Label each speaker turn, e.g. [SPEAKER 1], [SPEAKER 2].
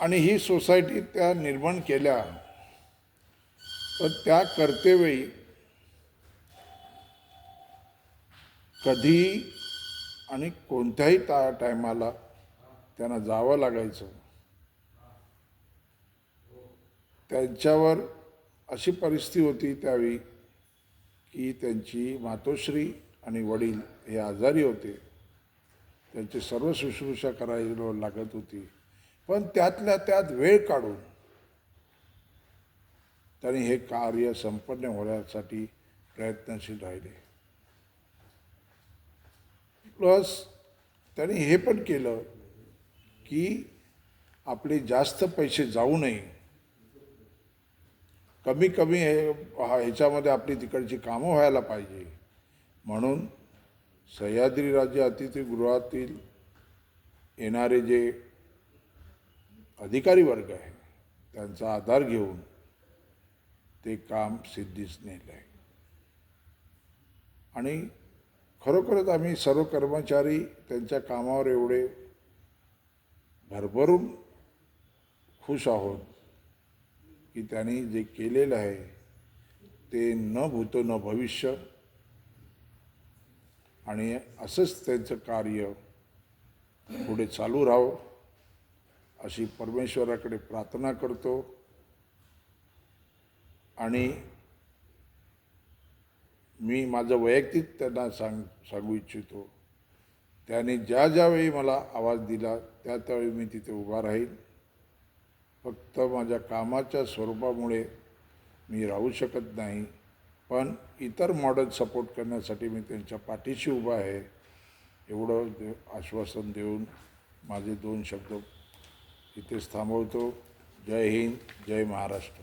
[SPEAKER 1] आणि ही सोसायटी त्या निर्माण केल्या. तर त्या कर्तेवेळी कधी आणि कोणत्याही ता टायमाला त्यांना जावं लागायचं. त्यांच्यावर अशी परिस्थिती होती त्यावेळी की त्यांची मातोश्री आणि वडील हे आजारी होते. त्यांची सर्व शुश्रूषा करायला लागत होती. पण त्यातल्या त्यात वेळ काढून त्यांनी हे कार्य संपन्न होण्यासाठी प्रयत्नशील राहिले. प्लस त्यांनी हे पण केलं की आपले जास्त पैसे जाऊ नये. कमी कमी हे ह्याच्यामध्ये आपली तिकडची कामं व्हायला पाहिजे. म्हणून सह्याद्री राज्य अतिथीगृहातील येणारे जे अधिकारी वर्ग आहे त्यांचा आधार घेऊन ते काम सिद्धीस नेलं आहे आणि खरोखरच आम्ही सर्व कर्मचारी त्यांच्या कामावर एवढे भरभरून खुश आहोत की त्यांनी जे केलेलं आहे ते न भूतो न भविष्य आणि असंच त्यांचं कार्य पुढे चालू राहावं अशी परमेश्वराकडे प्रार्थना करतो. आणि मी माझं वैयक्तिक त्यांना सांग सांगू इच्छितो. त्याने ज्या ज्यावेळी मला आवाज दिला त्या त्यावेळी मी तिथे उभा राहील फक्त माझ्या कामाच्या स्वरूपामुळे मी राहू शकत नाही. पण इतर मॉडेल सपोर्ट करण्यासाठी मी त्यांच्या पाठीशी उभा आहे. एवढं दे- आश्वासन देऊन माझे दोन शब्द इथेच थांबवतो. जय हिंद जय महाराष्ट्र.